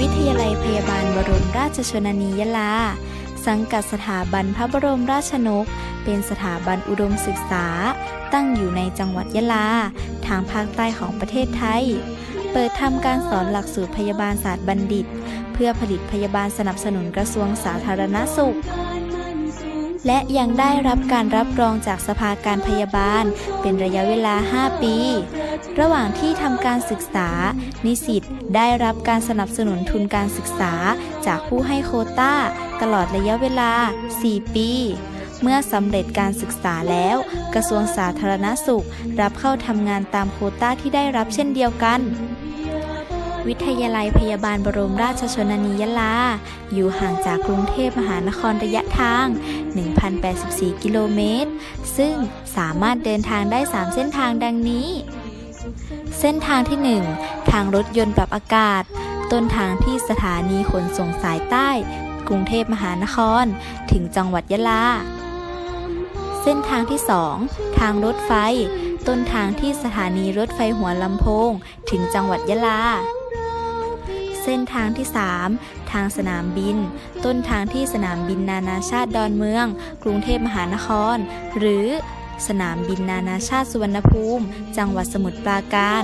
วิทยาลัยพยาบาลบรมราชชนนียลา สังกัดสถาบันพระบรมราชนก เป็นสถาบันอุดมศึกษา ตั้งอยู่ในจังหวัดยะลา ทางภาคใต้ของประเทศไทย เปิดทำการสอนหลักสูตรพยาบาลศาสตร์บัณฑิต เพื่อผลิตพยาบาลสนับสนุนกระทรวงสาธารณสุขและยังได้รับการรับรองจากสภาการพยาบาลเป็นระยะเวลา 5 ปี ระหว่างที่ทำการศึกษา นิสิตได้รับการสนับสนุนทุนการศึกษา จากผู้ให้โควต้า ตลอดระยะเวลา 4 ปี เมื่อสำเร็จการศึกษาแล้ว กระทรวงสาธารณสุข รับเข้าทำงานตามโคต้าที่ได้รับเช่นเดียวกันวิทยาลัยพยาบาลบรมราชชนนียลา อยู่ห่างจากกรุงเทพมหานครระยะทาง 1,084 กิโลเมตร ซึ่งสามารถเดินทางได้ 3 เส้นทางดังนี้ เส้นทางที่ 1 ทางรถยนต์ปรับอากาศ ต้นทางที่สถานีขนส่งสายใต้ กรุงเทพมหานคร ถึงจังหวัดยะลา เส้นทางที่ 2 ทางรถไฟ ต้นทางที่สถานีรถไฟหัวลำโพง ถึงจังหวัดยะลา เส้นทางที่ 3 ทางสนามบิน ต้นทางที่สนามบินนานาชาติดอนเมือง กรุงเทพมหานคร หรือ สนามบินนานาชาติสุวรรณภูมิ จังหวัดสมุทรปราการ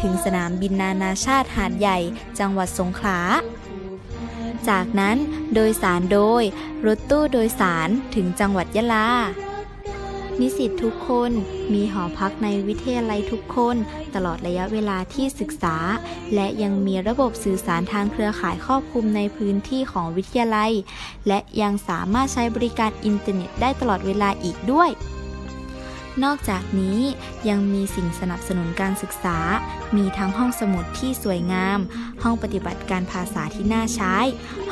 ถึงสนามบินนานาชาติหาดใหญ่ จังหวัดสงขลา จากนั้นโดยสารโดย รถตู้โดยสารถึงจังหวัดยะลานิสิตทุกคนมีหอพักในวิทยาลัยทุกคน ตลอดระยะเวลาที่ศึกษา และยังมีระบบสื่อสารทางเครือข่ายครอบคลุมในพื้นที่ของวิทยาลัย และยังสามารถใช้บริการอินเทอร์เน็ตได้ตลอดเวลาอีกด้วย นอกจากนี้ยังมีสิ่งสนับสนุนการศึกษา มีทั้งห้องสมุดที่สวยงาม ห้องปฏิบัติการภาษาที่น่าใช้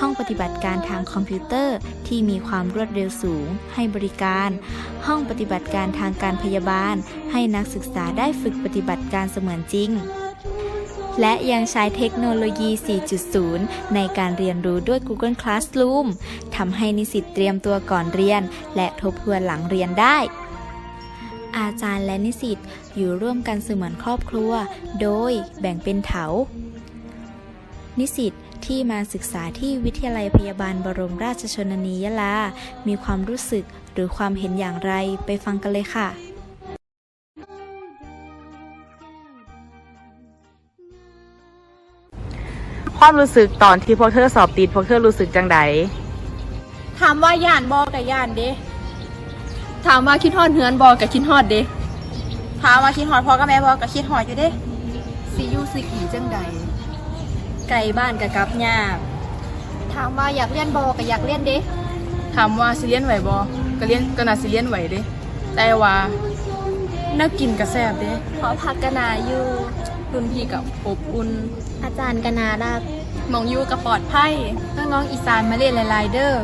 ห้องปฏิบัติการทางคอมพิวเตอร์ที่มีความรวดเร็วสูง ให้บริการ ห้องปฏิบัติการทางการพยาบาล ให้นักศึกษาได้ฝึกปฏิบัติการเสมือนจริงและยังใช้เทคโนโลยี 4.0 ในการเรียนรู้ด้วย Google Classroom ทำให้นิสิตเตรียมตัวก่อนเรียน และทบทวนหลังเรียนได้ อาจารย์และนิสิตอยู่ร่วมกันเสมือนครอบครัว โดยแบ่งเป็นเถา นิสิตที่มาศึกษาที่วิทยาลัยพยาบาลบรมราชชนนียลา มีความรู้สึกหรือความเห็นอย่างไรไปฟังกันเลยค่ะความรู้สึกตอนที่พวกเธอสอบติดพวกเธอรู้สึกจังใดถามว่าย่านบอกกับย่านเด้ ถามว่าคิดฮอดเฮือนบอกกับคิดฮอดเด้ถามว่าคิดหอดพ่อกับแม่บอกก็คิดหอดอยู่เด้ซียูซีกี่จังใดไกลบ้านกับกลับยากถามว่าอยากเรียนบอกกับอยากเรียนเด้ถามว่าสิเลียนไหวบอก็เลียนก็น่าสิเลียนไหวเด้แต่ว่าน่ากินกระแซบเด้ขอพักกนาอยู่รุ่นพี่กับอบอุ่นอาจารย์กนารักหมองอยู่กับปลอดภัยน้องๆอีสานมาเรียนหลายๆเด้อ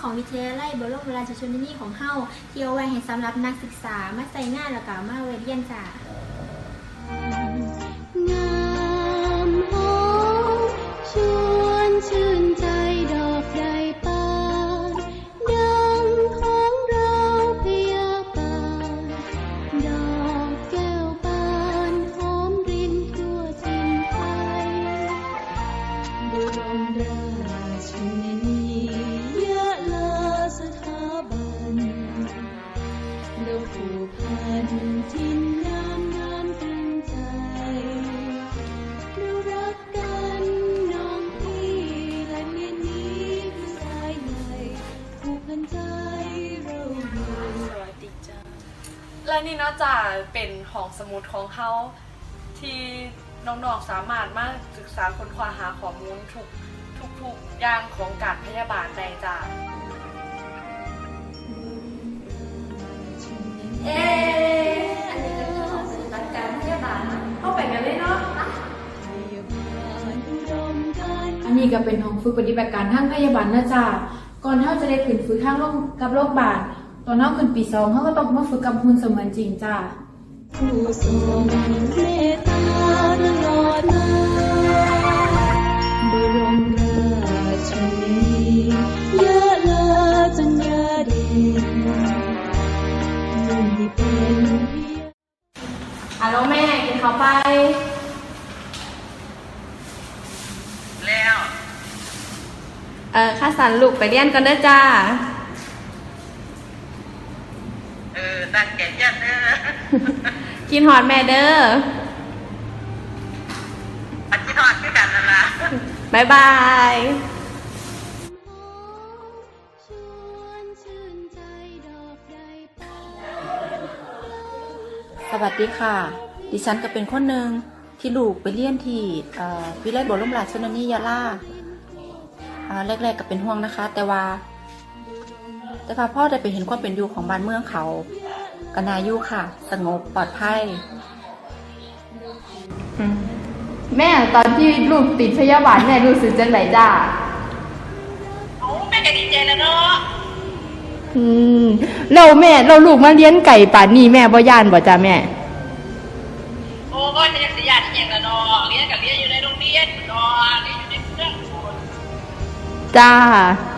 ของวิทยาลัยบรมราชชนนีของเฮาที่เอาไว้ให้สำหรับนักศึกษามาใส่งานแล้วก็มาเวเรียนจ้า และนี่เนาะจะเป็นห้องสมุดของเขาที่น้องๆสามารถมาศึกษาค้นคว้าหาข้อมูลทุกทุกๆอย่างของการพยาบาลได้จ้าเอ๊อันนี้ก็คือของปฏิบัติการพยาบาลเข้าไปกันเลยเนาะอันนี้ก็เป็นห้องฝึกปฏิบัติการทางพยาบาลนะจ๊ะก่อนเท่าจะได้ขึ้นฝึกทางโรงกับโรคบาด ตอนเฮาขึ้นปีสองเขาก็ต้องมาฝึกกับหุ่นเสมือนจริงจ้าผู้ทรงเมตตาตลอดมาบรมราชนียะลาจัญญาเด่นมุ่งให้เป็นพิยอะแล้วแม่กินข้าวไป แล้ว เออข้าสันลูกไปเรียนกันเด้อจ้า ตั้งใจยันเด้อกินหอดแม่เด้อปฏิทอดด้วยกันนั่นล่ะบายบายชวนชื่นใจดอกใดปานสวัสดีค่ะ ดิฉันก็เป็นคนหนึ่งที่ลูกไปเรียนที่เอ่อวิเลยบรมราชชนนียาลาอ่าแรกๆก็เป็นห่วงนะคะ แต่ว่า แต่พอพ่อได้ไปเห็นความเป็นอยู่ของบ้านเมืองเขา ก็นาอยู่ค่ะ สงบปลอดภัยแม่ตอนที่ลูกติดพยาบาลแม่รู้สึกจังไหนจ้าโอ้แม่ก็ดีใจแล้วเนาะอืมเราแม่เราลูกมาเลี้ยงไก่ป่านนี้แม่บ่ย่านบ่จ้าแม่ โอ้ก็จะยังสิยานอีหยังละเนาะเรียนกับเรียนอยู่ในโรงเรียนเนาะเรียนอยู่ในเครื่องจ้าเ